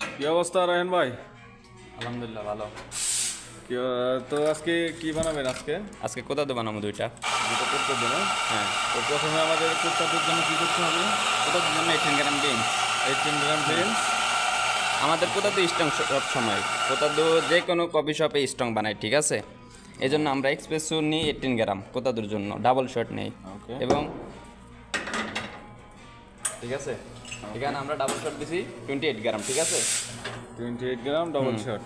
কি অবস্থা রায়ন ভাই? আলহামদুলিল্লাহ ভালো। তো আজকে কি বানাবেন আজকে? আজকে কোথা দেবো বানাবো দুইটা? দুটো করতে দেন হ্যাঁ। তো প্রথমে আমাদের কুর্তাটির জন্য কি করতে হবে? কোথার জন্য eighteen gram beans eighteen gram beans আমাদের কোথা তো স্ট্রং সব সময়। কোথা তো যে কোনো কফি শপে স্ট্রং বানাই ঠিক আছে? এই জন্য আমরা এক্সপ্রেসো নিই এইটিন গ্রাম কোথাদুর জন্য ডাবল শট নেই। এবং ঠিক আছে? এখানে আমরা ডাবল শট দিছি টোয়েন্টি এইট গ্রাম ঠিক আছে? Twenty eight gram double shot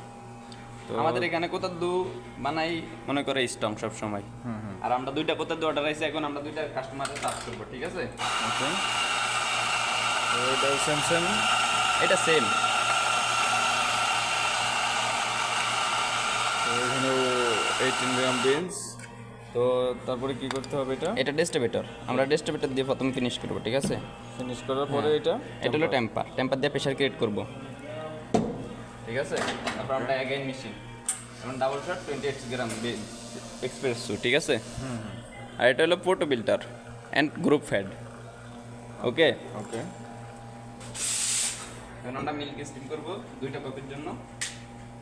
তো আমাদের এখানে কোথা দু বানাই? মনে করে স্ট্রং সব সময় আর আমরা দুইটা কোথা দু অর্ডার আইছি এখন আমরা দুইটা কাস্টমারের কাজ করব ঠিক আছে? এটা সেম সেম এটা সেম তো এখানেও এইটিন গ্রাম বিনস তো তারপরে কি করতে হবে এটা? এটা ডেস্টিভেটর আমরা ডেস্টিভেটর দিয়ে প্রথমে ফিনিশ করব ঠিক আছে? ফিনিশ করার পরে এটা? এটা হলো টেম্পার টেম্পার দিয়ে প্রেশার ক্রিয়েট করব। ঠিক আছে? তারপর আমরা অ্যাগেন মেশিন এখন double shot twenty eight gram espresso ঠিক আছে? আর এটা হলো portafilter and group head okay okay এখন আমরা মিল্ক স্টিম করব দুইটা কপির জন্য।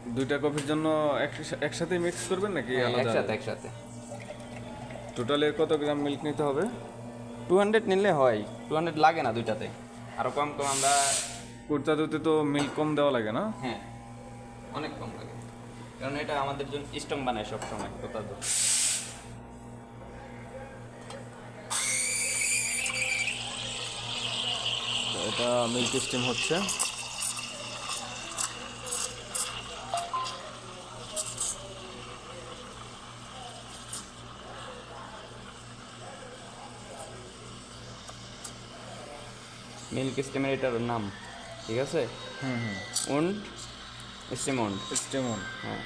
দুইটা কফির জন্য এক- একসাথে মিক্স করবেন নাকি হ্যাঁ, আলাদা? একসাথে একসাথে। টোটালে কত গ্রাম মিল্ক নিতে হবে? টু হান্ড্রেড নিলে হয়। টু হান্ড্রেড লাগে না দুইটাতে। আরও কম কম আমরা কুর্তা দুতে তো মিল্ক কম দেওয়া লাগে না? হ্যাঁ। অনেক কম লাগে। কারণ এটা আমাদের জন্য স্ট্রং বানায় সব সময় কোথা তো তো এটা মিল্ক স্টিম হচ্ছে। মিল্ক স্টিমের এটার নাম ঠিক আছে? Hmm hmm. Wand steam wand steam on হ্যাঁ।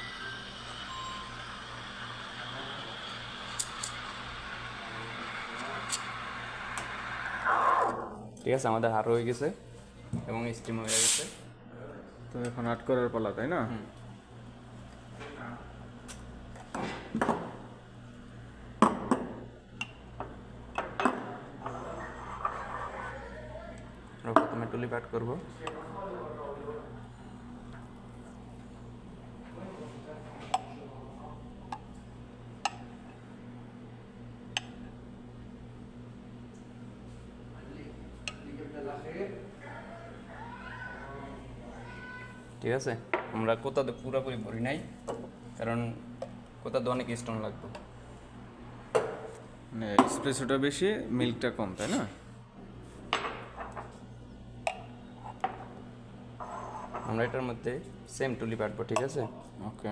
ঠিক আছে আমাদের হার হয়ে গেছে এবং স্টিম হয়ে গেছে। তো এখন আট করার পালা তাই না? প্রথমে টুলি পাট করব। ঠিক আছে? আমরা কোথাও পুরোপুরি ভরি নাই, কারণ কোথাও অনেক স্টোন লাগবে। মানে স্পেসোটা বেশি মিল্কটা কম, তাই না? আমরা এটার মধ্যে সেম টুলি পাটবো ঠিক আছে? ওকে